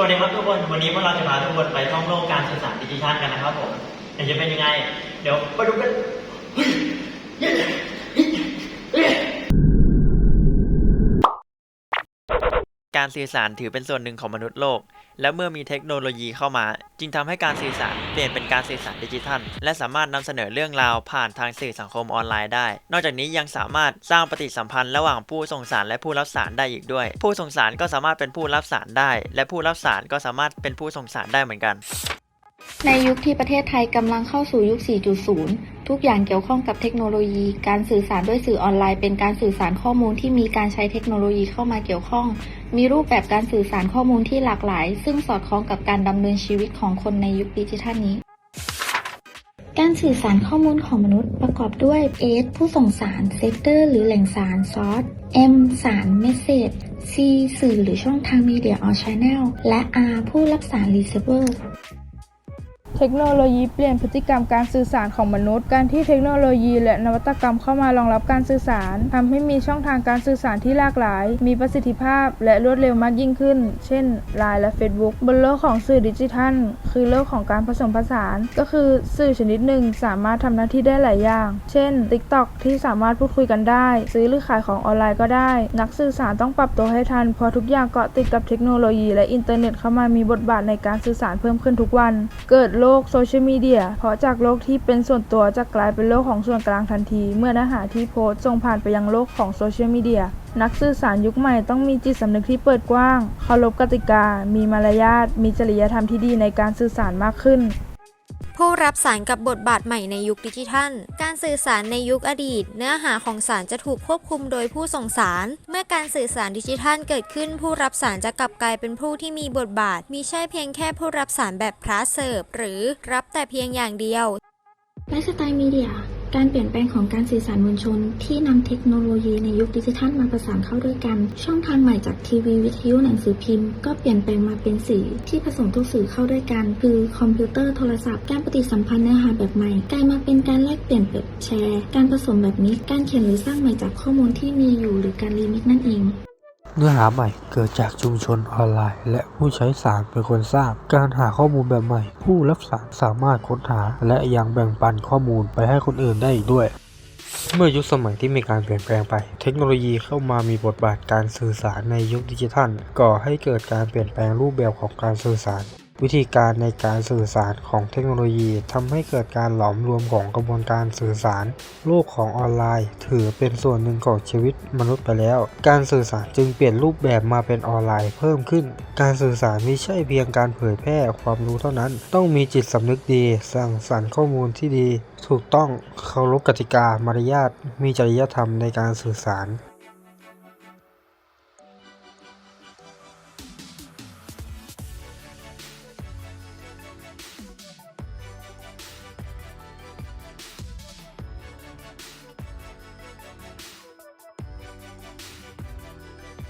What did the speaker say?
สวัสดีครับทุกคน วันนี้พวกเราจะพาทุกคนไปท่องโลกการสื่อสารดิจิทัลกันนะครับผมเดี๋ยวจะเป็นยังไง เดี๋ยวไปดูกัน การสื่อสารถือเป็นส่วนหนึ่งของมนุษย์โลก และเมื่อมีเทคโนโลยีเข้ามา จึงทำให้การสื่อสารเปลี่ยนเป็นการสื่อสารดิจิทัล และสามารถนำเสนอเรื่องราวผ่านทางสื่อสังคมออนไลน์ได้ นอกจากนี้ยังสามารถสร้างปฏิสัมพันธ์ระหว่างผู้ส่งสารและผู้รับสารได้อีกด้วย ผู้ส่งสารก็สามารถเป็นผู้รับสารได้ และผู้รับสารก็สามารถเป็นผู้ส่งสารได้เหมือนกัน ในยุคที่ประเทศไทยกำลังเข้าสู่ยุค 4.0 ทุกอย่างเกี่ยวข้องกับเทคโนโลยี การสื่อสารด้วยสื่อออนไลน์ เป็นการสื่อสารข้อมูลที่มีการใช้เทคโนโลยีเข้ามาเกี่ยวข้อง มีรูปแบบการสื่อสารข้อมูลที่หลากหลาย ซึ่งสอดคล้องกับการดำเนินชีวิตของคนในยุคดิจิทัลนี้ การสื่อสารข้อมูลของมนุษย์ประกอบด้วย S ผู้ส่งสาร Sender หรือแหล่งสาร Source M สาร Message C สื่อหรือช่องทาง Media or Channel และ R ผู้รับสาร Receiver เเทคโนโลยีเปลี่ยนพฤติกรรมการสื่อสารของมนุษย์ การที่เทคโนโลยีและนวัตกรรมเข้ามารองรับการสื่อสารทำให้มีช่องทางการสื่อสารที่หลากหลาย มีประสิทธิภาพและรวดเร็วมากยิ่งขึ้น เช่น Line และ Facebook บนโลกของสื่อดิจิทัล คือโลกของการผสมผสาน ก็คือสื่อชนิดหนึ่งสามารถทำหน้าที่ได้หลายอย่าง เช่น TikTok ที่สามารถพูดคุยกันได้ ซื้อหรือขายของออนไลน์ก็ได้ นักสื่อสารต้องปรับตัวให้ทันเพราะทุกอย่างเกาะติดกับเทคโนโลยี และอินเทอร์เน็ตเข้ามามีบทบาทในการสื่อสารเพิ่มขึ้นทุกวัน เกิดโลกโซเชียลมีเดีย เพราะจากโลกที่เป็นส่วนตัวจะกลายเป็นโลกของส่วนกลางทันที เมื่อเนื้อหาที่โพสต์ส่งผ่านไปยังโลกของโซเชียลมีเดีย นักสื่อสารยุคใหม่ต้องมีจิตสำนึกที่เปิดกว้าง เคารพกติกา มีมารยาท มีจริยธรรมที่ดีในการสื่อสารมากขึ้น ผู้รับสารกับบทบาทใหม่ในยุคดิจิทัล การสื่อสารในยุคอดีต เนื้อหาของสารจะถูกควบคุมโดยผู้ส่งสาร เมื่อการสื่อสารดิจิทัลเกิดขึ้น ผู้รับสารจะกลับกลายเป็นผู้ที่มีบทบาท มีใช่เพียงแค่ผู้รับสารแบบพระเสิร์ฟหรือรับแต่เพียงอย่างเดียวไลฟ์สไตล์มีเดีย การเปลี่ยนแปลงของการสื่อสารมวลชน ที่นำเทคโนโลยีในยุคดิจิทัลมาประสานเข้าด้วยกัน ช่องทางใหม่จากทีวีวิทยุหนังสือพิมพ์ ก็เปลี่ยนแปลงมาเป็นสื่อที่ผสมทุกสื่อเข้าด้วยกัน คือคอมพิวเตอร์โทรศัพท์การปฏิสัมพันธ์เนื้อหาแบบใหม่กลายมาเป็นการแลกเปลี่ยนเปิดแชร์ การผสมแบบมิกซ์การเขียนหรือสร้างใหม่จากข้อมูลที่มีอยู่หรือการรีมิกซ์นั่นเอง เนื้อหาใหม่เกิดจากชุมชนออนไลน์ และผู้ใช้สารเป็นคนสร้างการหาข้อมูลแบบใหม่ ผู้รับสารสามารถค้นหา และยังแบ่งปันข้อมูลไปให้คนอื่นได้อีกด้วย เมื่อยุคสมัยที่มีการเปลี่ยนแปลงไป เทคโนโลยีเข้ามามีบทบาทการสื่อสารในยุคดิจิทัล ก่อให้เกิดการเปลี่ยนแปลงรูปแบบของการสื่อสาร วิธีการในการสื่อสารของเทคโนโลยีทำให้เกิดการหลอมรวมของกระบวนการสื่อสาร โลกของออนไลน์ ถือเป็นส่วนหนึ่งของชีวิตมนุษย์ไปแล้ว การสื่อสารจึงเปลี่ยนรูปแบบมาเป็นออนไลน์เพิ่มขึ้น การสื่อสารไม่ใช่เพียงการเผยแพร่ความรู้เท่านั้น ต้องมีจิตสำนึกดีสร้างสรรค์ข้อมูลที่ดี ถูกต้องเคารพกติกามารยาทมีจริยธรรมในการสื่อสาร